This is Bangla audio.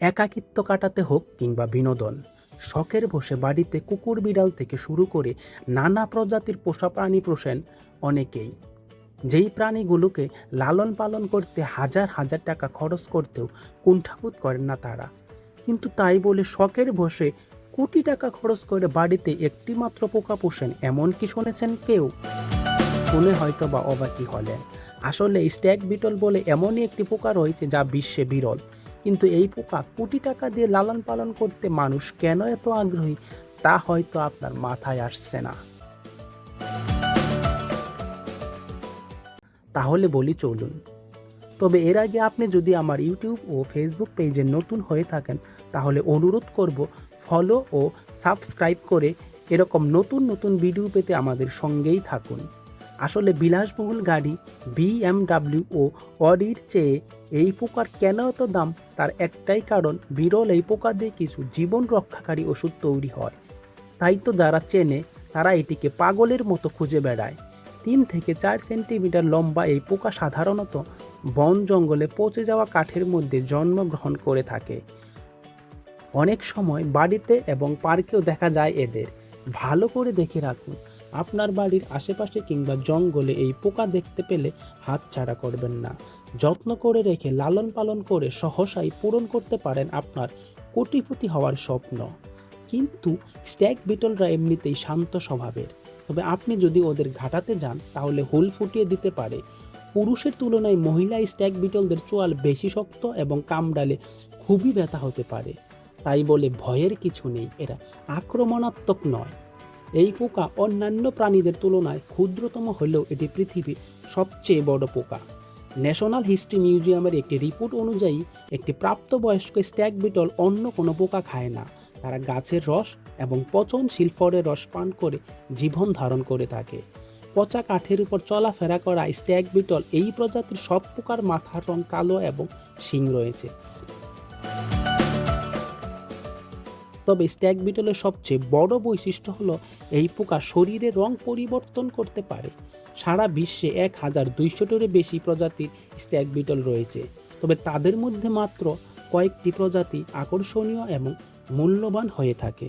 একাকিত্ব কাটাতে হোক কিংবা বিনোদন, শখের বসে বাড়িতে কুকুর বিড়াল থেকে শুরু করে নানা প্রজাতির পোষা প্রাণী পোষেন অনেকেই। যেই প্রাণীগুলোকে লালন পালন করতে হাজার হাজার টাকা খরচ করতেও কুণ্ঠাবোধ করেন না তারা। কিন্তু তাই বলে শখের বসে কোটি টাকা খরচ করে বাড়িতে একটি মাত্র পোকা পোষেন এমন কি শুনেছেন কেউ? শুনে হয়তো বা অবাকি হলেন। আসলে স্ট্যাক বিটল বলে এমনই একটি পোকা রয়েছে যা বিশ্বে বিরল। কিন্তু এই পোকা কোটি টাকা দিয়ে লালন পালন করতে মানুষ কেন এত আগ্রহী, তা হয়তো আপনার মাথায় আসছে না। তাহলে বলি চলুন। তবে এর আগে আপনি যদি আমার ইউটিউব ও ফেসবুক পেজে নতুন হয়ে থাকেন, তাহলে অনুরোধ করব ফলো ও সাবস্ক্রাইব করে এরকম নতুন নতুন ভিডিও পেতে আমাদের সঙ্গেই থাকুন। আসলে বিলাসবহুল গাড়ি বিএমডাব্লিউ ও অডির চেয়ে এই পোকার কেন এত দাম? তার একটাই কারণ, বিরল এই পোকা দিয়ে কিছু জীবন রক্ষাকারী ওষুধ তৈরি হয়। তাই তো যারা চেনে, তারা এটিকে পাগলের মতো খুঁজে বেড়ায়। তিন থেকে চার সেন্টিমিটার লম্বা এই পোকা সাধারণত বন জঙ্গলে পচে যাওয়া কাঠের মধ্যে জন্মগ্রহণ করে থাকে। অনেক সময় বাড়িতে এবং পার্কেও দেখা যায় এদের। ভালো করে দেখে রাখুন। আপনার বাড়ির আশেপাশে কিংবা জঙ্গলে এই পোকা দেখতে পেলে হাত ছাড়া করবেন না। যত্ন করে রেখে লালন পালন করে সহসাই পূরণ করতে পারেন আপনার কোটিপতি হওয়ার স্বপ্ন। কিন্তু স্ট্যাক বিটলরা এমনিতেই শান্ত স্বভাবের। তবে আপনি যদি ওদের ঘাটাতে যান, তাহলে হুল ফুটিয়ে দিতে পারে। পুরুষের তুলনায় মহিলা স্ট্যাক বিটলদের চোয়াল বেশি শক্ত এবং কামড়ালে খুবই ব্যথা হতে পারে। তাই বলে ভয়ের কিছু নেই, এরা আক্রমণাত্মক নয়। এই পোকা অন্যান্য প্রাণীদের তুলনায় ক্ষুদ্রতম হলেও এটি পৃথিবীর সবচেয়ে বড় পোকা। ন্যাশনাল হিস্ট্রি মিউজিয়ামের একটি রিপোর্ট অনুযায়ী, একটি প্রাপ্তবয়স্ক স্ট্যাক বিটল অন্য কোনো পোকা খায় না। তারা গাছের রস এবং পচনশীল ফলের রস পান করে জীবন ধারণ করে থাকে। পচা কাঠের উপর চলাফেরা করা স্ট্যাক বিটল এই প্রজাতির সব পোকার মাথার রং কালো এবং শিং রয়েছে। তবে স্ট্যাক বিটলের সবচেয়ে বড় বৈশিষ্ট্য হলো এই পোকা শরীরে রং পরিবর্তন করতে পারে। সারা বিশ্বে এক হাজার দুইশোটিরও বেশি প্রজাতির স্ট্যাক বিটল রয়েছে। তবে তাদের মধ্যে মাত্র কয়েকটি প্রজাতি আকর্ষণীয় এবং মূল্যবান হয়ে থাকে।